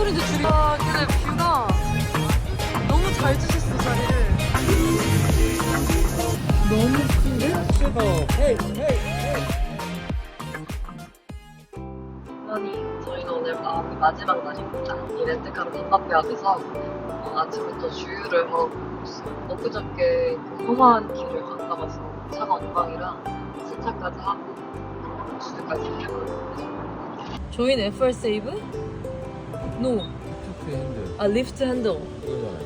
팩토리인데 줄이 아 근데 뷰가 너무 잘 주셨어 자리를. 너무 큰데? 아니 저희는 오늘 밤이 마지막 날입니다. 이 렌트카를 돈 앞에서 어, 아침부터 주유를 하고 있어요. 엊그저께 그 험한 길을 갔다 와서 차가 엉망이라 세차까지 하고 주유까지 해보고 조인 FR 세이브? 노. 투표 핸들 아 리프트 핸들. 이거잖아.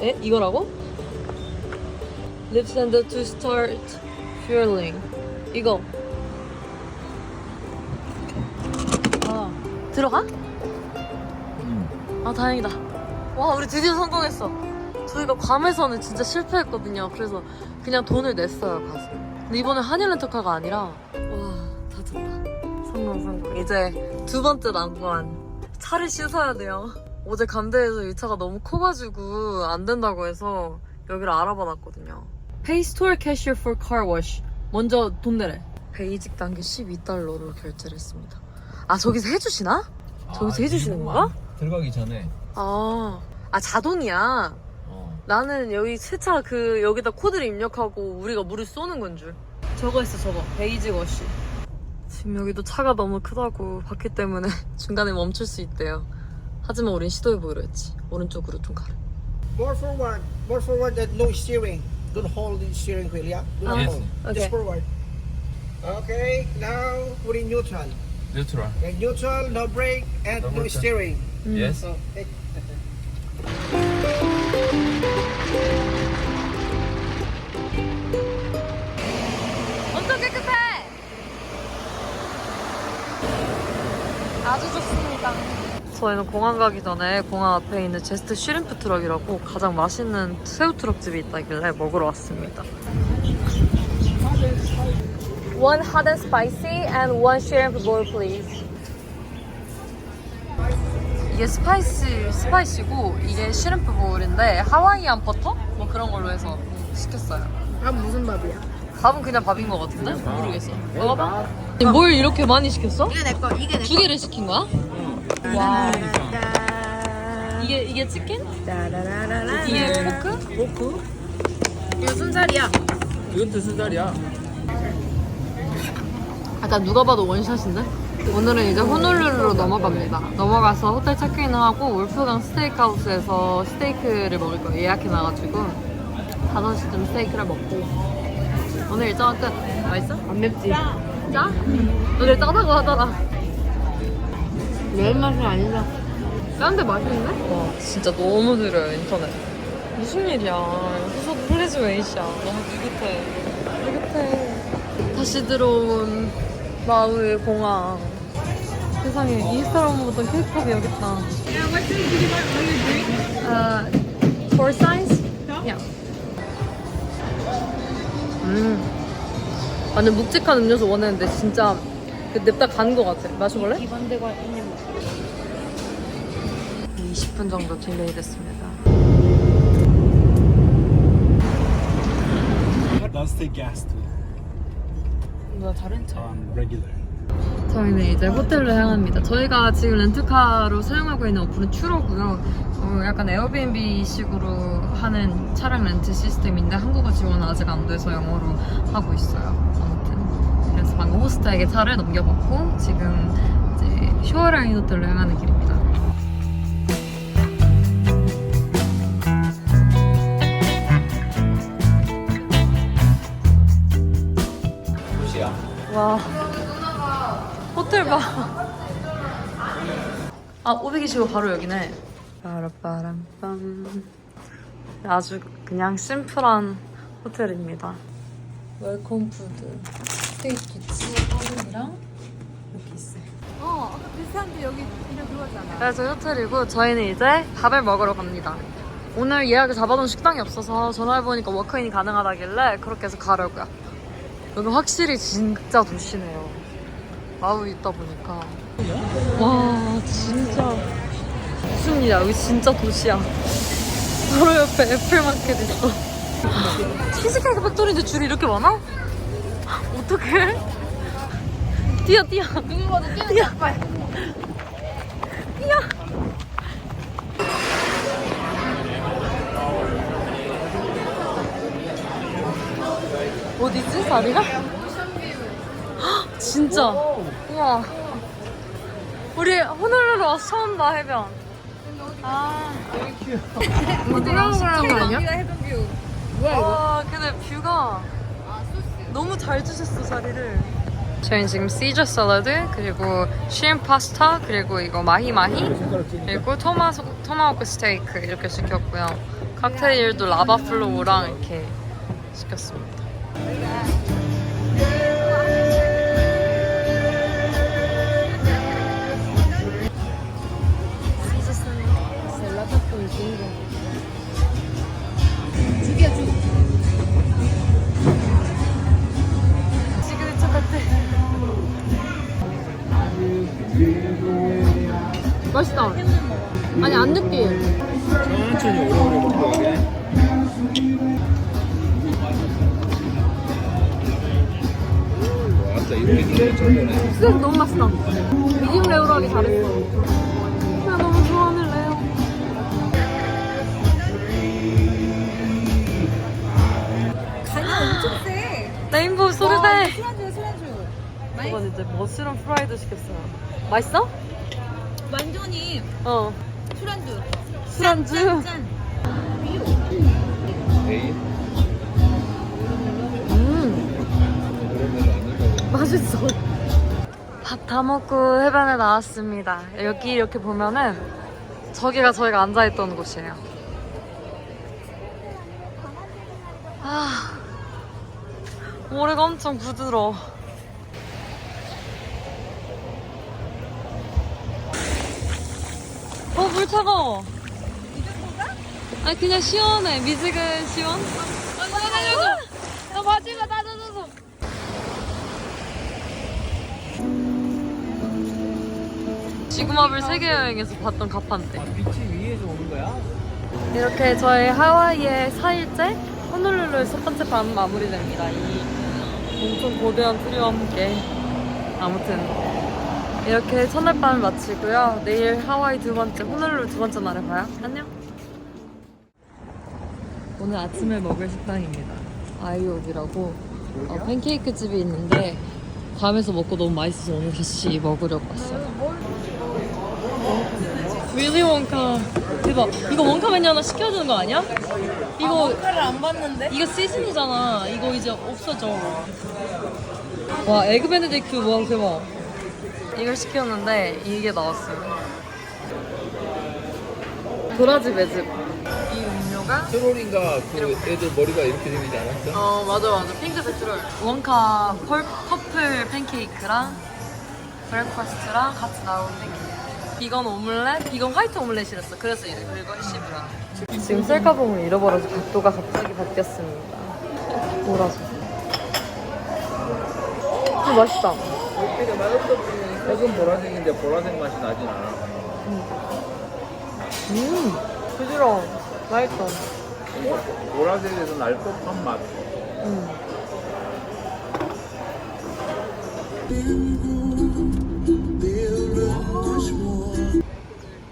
에? 이거라고? 리프트 핸들 to start fueling. 이거. 아 들어가? 응. 아 다행이다. 와 우리 드디어 성공했어. 저희가 괌에서는 진짜 실패했거든요. 그래서 그냥 돈을 냈어요 가서. 근데 이번에 한일 렌터카가 아니라 와다 됐다. 성공 성공. 이제 두 번째 난관. 차를 씻어야 돼요. 어제 감대에서 이 차가 너무 커가지고 안 된다고 해서 여기를 알아봐놨거든요. Pay store cashier for car wash. 먼저 돈 내래. 베이직 단계 12달러로 결제를 했습니다. 아 저기서 해주시나? 저기서 해주시는 건가? 들어가기 전에. 아, 아 자동이야. 어. 나는 여기 세차 그 여기다 코드를 입력하고 우리가 물을 쏘는 건 줄. 저거 있어 저거 베이직 워시. 지금 여기도 차가 너무 크다고 바퀴 때문에 중간에 멈출 수 있대요. 하지만 우린 시도해보기로 했지. 오른쪽으로 좀 가래. More forward. More forward and no steering. Don't hold the steering wheel, yeah? Do not Ah, hold. okay. Just forward. Okay, now put in neutral. 뉴트럴. Okay, neutral, no brake, and No no, steering. 예스. 아주 좋습니다. 저희는 공항 가기 전에 공항 앞에 있는 제스트 슈림프 트럭이라고 가장 맛있는 새우 트럭 집이 있다길래 먹으러 왔습니다. One hot and spicy and one shrimp bowl, please. 이게 스파이시 스파이시고 이게 슈림프 보울인데 하와이안 버터 뭐 그런 걸로 해서 시켰어요. 아, 무슨 밥이야? 밥은 그냥 밥인 것 같은데? 모르겠어. 먹어봐. 뭘 이렇게 많이 시켰어? 이게 내 거, 이게 내두 개를 시킨 거야? 와. 이게 이게 치킨? 이게 포크? 포크? 이거 순살이야. 이것도 순살이야. 약간 누가 봐도 원샷인데? 오늘은 이제 호놀룰루로 넘어갑니다. 넘어가서 호텔 체크인을 하고 울프강 스테이크하우스에서 스테이크를 먹을 거예요. 예약해놔가지고 5시쯤 스테이크를 먹고 오늘 일정은 끝. 맛있어? 안 맵지? 짜? 오늘 짜다고 하더라. 매운맛이 아니라 짠데 맛있는데? 와 진짜 너무 느려요 인터넷. 무슨 일이야. 여기서 플리즈 웨이시야. 너무 느긋해. 느긋해. 다시 들어온 마우의 공항. 세상에 인스타그램보다 케이팝이 여기 있다. Uh, four size? Yeah. 음. 완전 묵직한 음료수 원했는데 진짜 그 냅다 간 거 같아. 마셔볼래? 20분 정도 딜레이 됐습니다. It does take gas too 나 다른 차. regular. 저희는 이제 호텔로 향합니다. 저희가 지금 렌트카로 사용하고 있는 어플은 추로고요. 어, 약간 에어비앤비 식으로 하는 차량 렌트 시스템인데 한국어 지원은 아직 안 돼서 영어로 하고 있어요. 방금 호스트에게 차를 넘겨받고 지금 이제 쇼어라인 호텔로 향하는 길입니다. 도시야. 와 호텔 봐. 아 525 바로 여기네. 빠라빠람빰. 아주 그냥 심플한 호텔입니다. 웰컴 푸드, 스테이크 치즈이랑 이렇게 있어요. 어, 아까 비슷한데 여기 이름 그거잖아. 그래서 호텔이고 저희는 이제 밥을 먹으러 갑니다. 오늘 예약을 잡아둔 식당이 없어서 전화해보니까 워크인이 가능하다길래 그렇게 해서 가려고요. 여기 확실히 진짜 도시네요. 마우 있다 보니까. 와, 진짜. 무슨 일이야. 여기 진짜 도시야. 바로 옆에 애플마켓 있어. 치즈케이크 팩토리인데 줄이 이렇게 많아? 어떡해? 뛰어 뛰어. 누구 봐도 뛰어. 빨리. 뛰어. 어디지 자리가? 진짜. 우와. 우리 호놀룰루 처음 봐 해변. 아. 되게 귀여워. 이거 돌아오고 거 아니야? 해변 뷰와 근데 뷰가. 너무 잘 주셨어 자리를. 저희는 지금 시저 샐러드 그리고 쉬림 파스타 그리고 이거 마히 마히 그리고 토마, 토마호크 스테이크 이렇게 시켰고요. 칵테일도 라바 플로우랑 이렇게 시켰습니다 스테이크 너무 맛있다. 미디움 레어로 하기 잘했어. 나 너무 좋아하는 레어. 간이 엄청 세. 레인보우 와, 소르베. 술안주야 술안주. 이건 이제 머스럼 프라이드 시켰어요. 맛있어? 완전히 어. 술안주. 술안주. 짠. 음. 맛있어. 밥 다 먹고 해변에 나왔습니다. 여기 이렇게 보면은 저기가 저희가 앉아있던 곳이에요. 아, 모래가 엄청 부드러워. 어, 물 차가워. 아니, 그냥 시원해. 미지근 시원? 나 바지가 따져 지구마블 세계 여행에서 봤던 가판대. 아, 빛이 위에서 오는 거야? 이렇게 저희 하와이의 4일째 호놀룰루의 첫 번째 밤 마무리됩니다. 이 엄청 고대한 트리와 함께. 아무튼 이렇게 첫날 밤을 마치고요. 내일 하와이 두 번째, 호놀룰루 두 번째 날에 봐요. 안녕. 오늘 아침을 먹을 식당입니다. 아이오디라고 어, 팬케이크 집이 있는데 밤에서 먹고 너무 맛있어서 오늘 다시 먹으려고 왔어요. 윌리 원카 대박. 이거 원카 메뉴 하나 시켜야 되는 거 아니야? 이거 원가를 안 봤는데. 이거 시즌이잖아. 이거 이제 없어져. 와 에그 베네딕트 와 대박. 이걸 시켰는데 이게 나왔어요. 도라지 매즙 이 음료가? 트롤인가 그 애들 머리가 이렇게 생기지 않았어? 어 맞아 맞아. 핑크색 트롤. 원카 펄, 퍼플 팬케이크랑 브렉퍼스트랑 같이 나온 팬케이크 비건 오믈렛, 비건 화이트 오믈렛이랬어. 그래서 이제 그리고 10이라 지금 셀카봉을 잃어버려서 각도가 갑자기 바뀌었습니다. 몰아서. 음, 맛있다. 되게 맛없어 색은 보라색인데 보라색 맛이 나진 않아. 음 부드러워. 맛있어. 보라색에서 날 법한 맛. 음.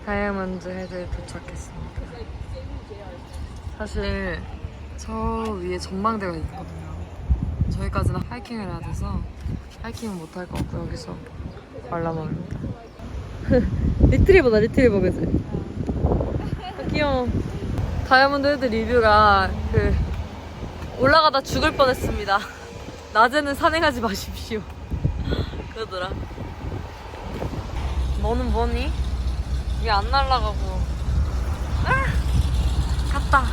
다이아몬드 헤드에 도착했습니다. 사실 저 위에 전망대가 있거든요. 저기까지는 하이킹을 해야 돼서 하이킹은 못할 거고 여기서 관람합니다. 리트리버다 리트리버 그지? 아, 귀여워. 다이아몬드 헤드 리뷰가 그 올라가다 죽을 뻔했습니다. 낮에는 산행하지 마십시오. 그러더라. 너는 뭐니? 이게 안 날아가고. 아! 갔다.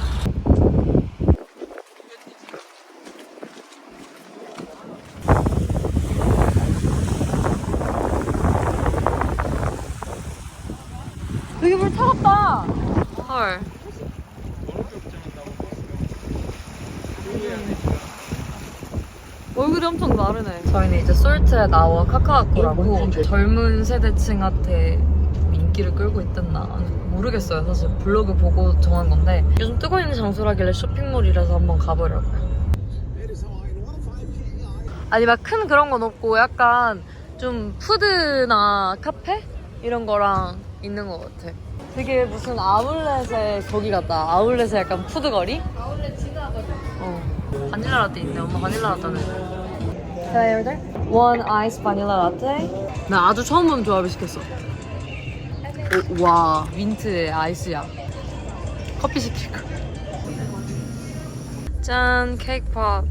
여기 물 차갑다. 헐. 얼굴이 엄청 나르네. 저희는 이제 솔트에 나와 카카아코라고 젊은 세대층한테 인기를 끌고 있댔나 모르겠어요. 사실 블로그 보고 정한 건데 요즘 뜨고 있는 장소라길래 쇼핑몰이라서 한번 가보려고요. 아니 막 큰 그런 건 없고 약간 좀 푸드나 카페 이런 거랑 있는 것 같아. 되게 무슨 아울렛에 거기 같다. 아울렛에 약간 푸드거리? 아울렛 지나거든. 어. 바닐라 라떼 있네. 엄마 바닐라 라떼는. Can I order? One ice vanilla latte. 나 아주 처음 보는 조합을 시켰어. 오, 와, 민트에 아이스야. 커피 시킬 거. 짠, 케이크 팝.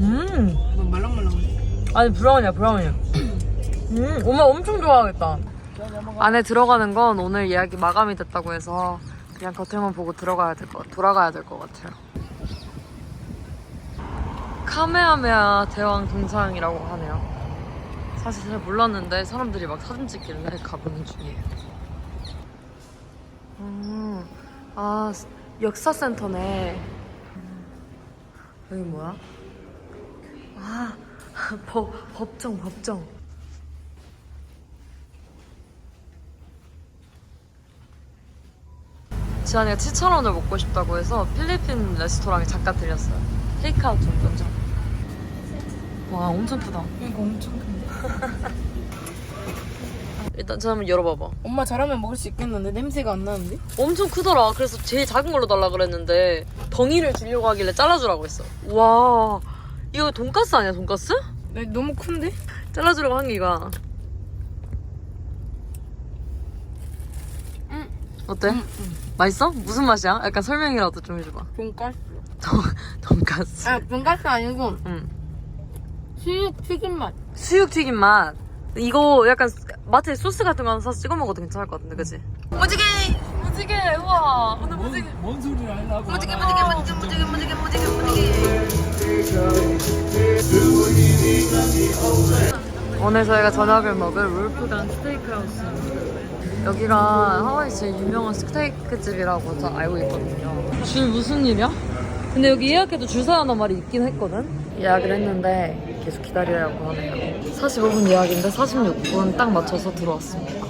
음, 뭐 말랑말랑해. 아니 브라운이야 브라운이야. 음, 엄마 엄청 좋아하겠다. 안에 들어가는 건 오늘 예약이 마감이 됐다고 해서 그냥 겉에만 보고 들어가야 될 것, 돌아가야 될 것 같아요. 카메하메아 대왕 동상이라고 하네요. 사실 잘 몰랐는데 사람들이 막 사진 찍길래 가보는 중이에요. 음, 아 역사센터네. 여기 뭐야? 아 법, 법정 법정. 지안이가 치차런을 먹고 싶다고 해서 필리핀 레스토랑에 잠깐 들렸어요. 테이크아웃 전문점. 와 엄청 크다. 이거 엄청 큰데. 일단 저 한번 열어봐봐. 엄마 잘하면 먹을 수 있겠는데 냄새가 안 나는데? 엄청 크더라. 그래서 제일 작은 걸로 달라 그랬는데 덩이를 주려고 하길래 잘라주라고 했어. 와 이거 돈까스 아니야 돈까스? 네, 너무 큰데? 잘라주려고 한 게가. 응. 어때? 응, 맛있어? 무슨 맛이야? 약간 설명이라도 좀 해줘봐. 돈가스. 돈 돈까스. 아 돈가스 아니고 응. 수육 튀김 맛. 수육 튀김 맛. 이거 약간 마트에 소스 같은 거 하나 사서 찍어 먹어도 괜찮을 것 같은데, 그치? 무지개! 무지개! 우와! 오늘 무지개! 뭔 소리를 하려고 무지개, 무지개, 무지개, 무지개, 무지개, 무지개, 무지개. 오늘 저희가 저녁을 먹을 롤프강 스테이크하우스. 여기가 하와이 제일 유명한 스테이크 집이라고 저 알고 있거든요. 줄 무슨 일이야? 근데 여기 예약해도 줄 서야 하는 말이 있긴 했거든? 예약을 했는데 계속 기다리라고 하네요. 45분 예약인데 46분 딱 맞춰서 들어왔습니다.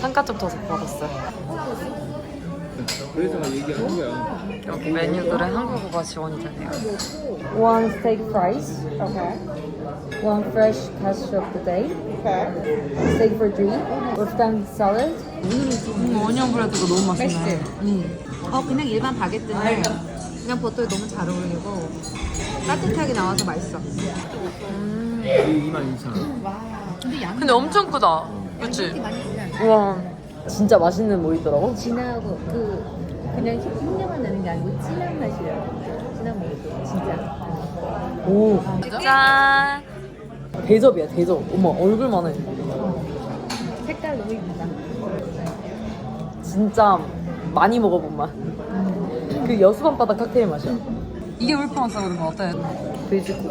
창가 좀 쳐서 받았어요. 그래서 얘기하는 거야 여기 메뉴들에 한국어가 지원이 되네요. One steak fries. Okay. One fresh cashew of the day. Okay. Steak for three. Wolfgang salad. 음, 어니언 브레드가 너무 맛있네. 음. 어 그냥 일반 바게트는 그냥 버터에 너무 잘 어울리고 따뜻하게 나와서 맛있어. 이게 22,000원 근데 양 근데 엄청 크다. 그치? 많이 우와. 진짜 맛있는 뭐 있더라고? 진하고 그 그냥 흰내만 나는 게 아니고 진한 맛이에요. 진한 모히또 진짜. 오. 짠. 대접이야, 대접. 어머, 얼굴만 해. 색깔 너무 이쁘다. 진짜 많이 먹어본 맛. 그 여수밤바다 칵테일 맛이야. 이게 울프랑스 그런 거 어때? 돼지고.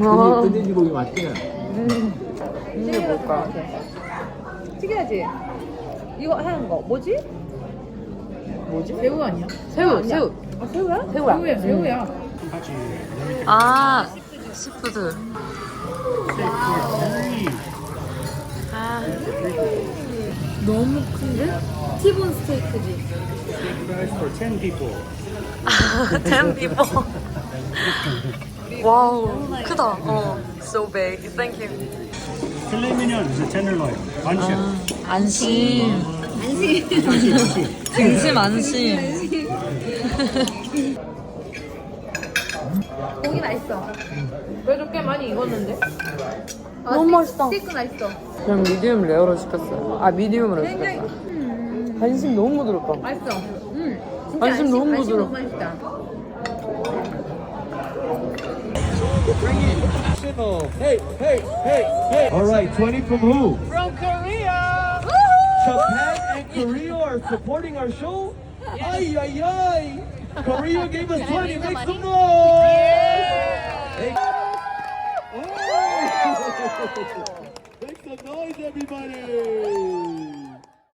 와. 근데 이 고기 맛있지? 이게 뭘까? 특이하지? 이거 하얀 거 뭐지? 뭐지? 새우 아니야? 새우, 새우. 아 새우야? 새우야. 새우야 새우야. 아, 시푸드. 아, 너무 큰데? 티본 스테이크지. people. 와우, 크다. 어, so big. Thank you. filet mignon is a tenderloin. Bunch 안심. 안심. 등심 안심. 고기 맛있어. 그래도 꽤 많이 익었는데? 아, 너무 맛있다. 스테이크 맛있어. 그냥 미디움 레어로 시켰어요. 아, 미디움으로 시켰어요. 안심 너무 부드럽다. 맛있어. 음. 진짜 안심 너무 안심 부드러워. 맛있다. Hey, hey, hey, hey. All right, 20 from who? From Korea. Japan and Korea are supporting our show. Ay, ay, ay. Korea gave us 20. Make some noise. Hey. Oh. Make some noise, everybody.